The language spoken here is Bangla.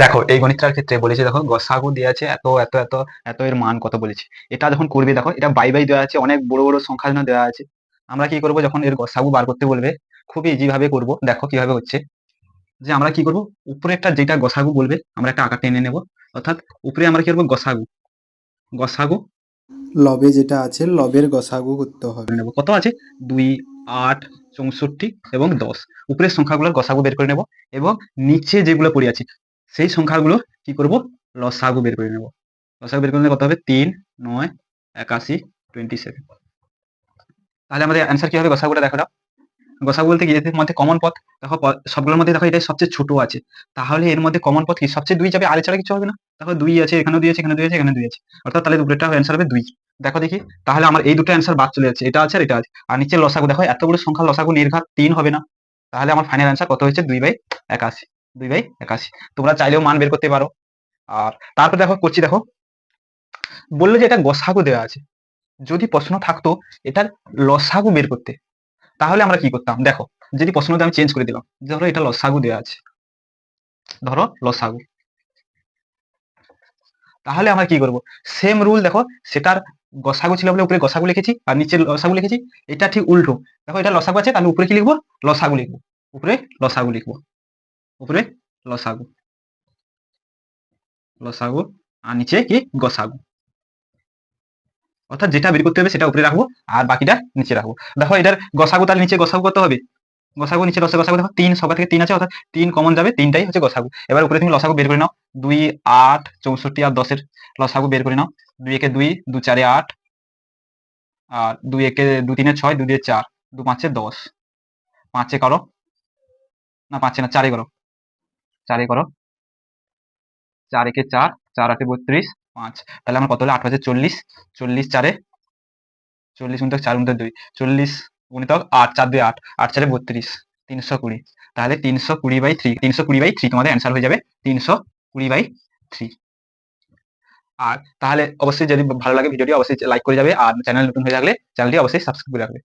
দেখো এই গণিতটার ক্ষেত্রে বলেছে দেখো গসাগু দেওয়া আছে এত এত এত এত এর মান কত বলেছে। এটা যখন করবে দেখো এটা বাই বাই দেওয়া আছে অনেক বড় বড় সংখ্যা যেন দেওয়া আছে। আমরা কি করব? যখন এর গসাগু বার করতে বলবে খুবই ইজি ভাবে করব। দেখো কীভাবে হচ্ছে। যে আমরা কি করব? উপরে একটা যেটা গসাগু বলবে আমরা একটা আকার টেনে নেব। অর্থাৎ উপরে আমরা কি করব? গসাগু গসাগু লবে যেটা আছে লবের গসাগু করতে হবে। নেব। কত আছে? দুই আট চৌষট্টি এবং দশ। উপরের সংখ্যাগুলোর গসাগু বের করে নেব এবং নিচে যেগুলো পড়ে আছে সেই সংখ্যাগুলো কি করব? লসাগু বের করে নেব। লসাগু বের করে নিলে কত হবে? তিন, নয়, একাশি টোয়েন্টি সেভেন তাহলে আমাদের অ্যান্সার কি হবে? গসাগুটা দেখো গসাগু বলতে এর মধ্যে কমন পথ। দেখো সবগুলোর মধ্যে দেখো এটা সবচেয়ে ছোট আছে। তাহলে এর মধ্যে কমন পথ কি? সবচেয়ে দুই যাবে আর ছাড়া কিছু হবে না। দেখো, দুই আছে এখানে দুই আছে এখানে দুই আছে এখানে দুই আছে। অর্থাৎ তাহলে দুটোটা অ্যান্সার হবে দুই। দেখো দেখি। তাহলে আমার এই দুটো অ্যান্সার বাদ চলে যাচ্ছে। এটা আছে আর এটা আছে। আর নিচে লসাগু, দেখো এতগুলো সংখ্যা লসাগু নির্ঘাত তিন হবে না। তাহলে আমার ফাইনাল অ্যান্সার কত হচ্ছে দুই বাই একাশি। দুই বাই একাশি তোমরা চাইলেও মান বের করতে পারো। আর তারপর দেখো, করছি দেখো। বলল যে এটা গসাগু দেওয়া আছে। যদি প্রশ্ন থাকতো এটার লসাগু বের করতে, তাহলে আমরা কি করতাম? দেখো, যদি প্রশ্নটা আমি চেঞ্জ করে দিলাম, ধরো এটা লসাগু দেওয়া আছে। ধরো লসাগু। তাহলে আমরা কি করব? সেম রুল দেখো, সেটার গসাগু ছিল বলে উপরে গসাগু লিখেছি, আর নিচে লসাগু লিখেছি। এটা ঠিক উল্টো। দেখো, এটা লসাগু আছে আমি উপরে কি লিখব? লসাগু লিখব। উপরে লসাগু লিখব। উপরে লসাগু। লসাগু, আর নিচে কি? গসাগু। অর্থাৎ যেটা বের করতে হবে সেটা উপরে রাখব, আর বাকিটা নিচে রাখব। দেখো এটার গসাগু তার নিচে গসাগু কত হবে। গসাগু নিচে লসাগু গসাগু দেখো, তিন, সবার থেকে তিন আছে, অর্থাৎ তিন কমন যাবে, তিনটাই হচ্ছে গসাগু। এবার উপরে তুমি লসাগু বের করে নাও, দুই, আট, চৌষট্টি আর দশের লসাগু বের করে নাও। দুই একে দুই, দু চারে আট, আর দুই একে দু তিনে ছয়, দু দিয়ে চার, দু পাঁচে দশ। পাঁচে করো? না, পাঁচে না, চারে করো? চারে করো। চার একে চার চার আটে বত্রিশ, পাঁচ। তাহলে আমার কত হলো? আট পাঁচে চল্লিশ। চল্লিশ চারে, চল্লিশ গুণিতক চার গুণিতক দুই। চল্লিশ গুণিতক আট, চার দুই আট। আট চারে বত্রিশ, তিনশো কুড়ি। তাহলে তিনশো কুড়ি বাই থ্রি, তিনশো কুড়ি বাই থ্রি তোমাদের অ্যান্সার হয়ে যাবে তিনশো কুড়ি বাই থ্রি। আর তাহলে অবশ্যই যদি ভালো লাগে ভিডিওটি অবশ্যই লাইক করে যাবে আর চ্যানেল নতুন হয়ে থাকলে চ্যানেলটি অবশ্যই সাবস্ক্রাইব করে রাখবে।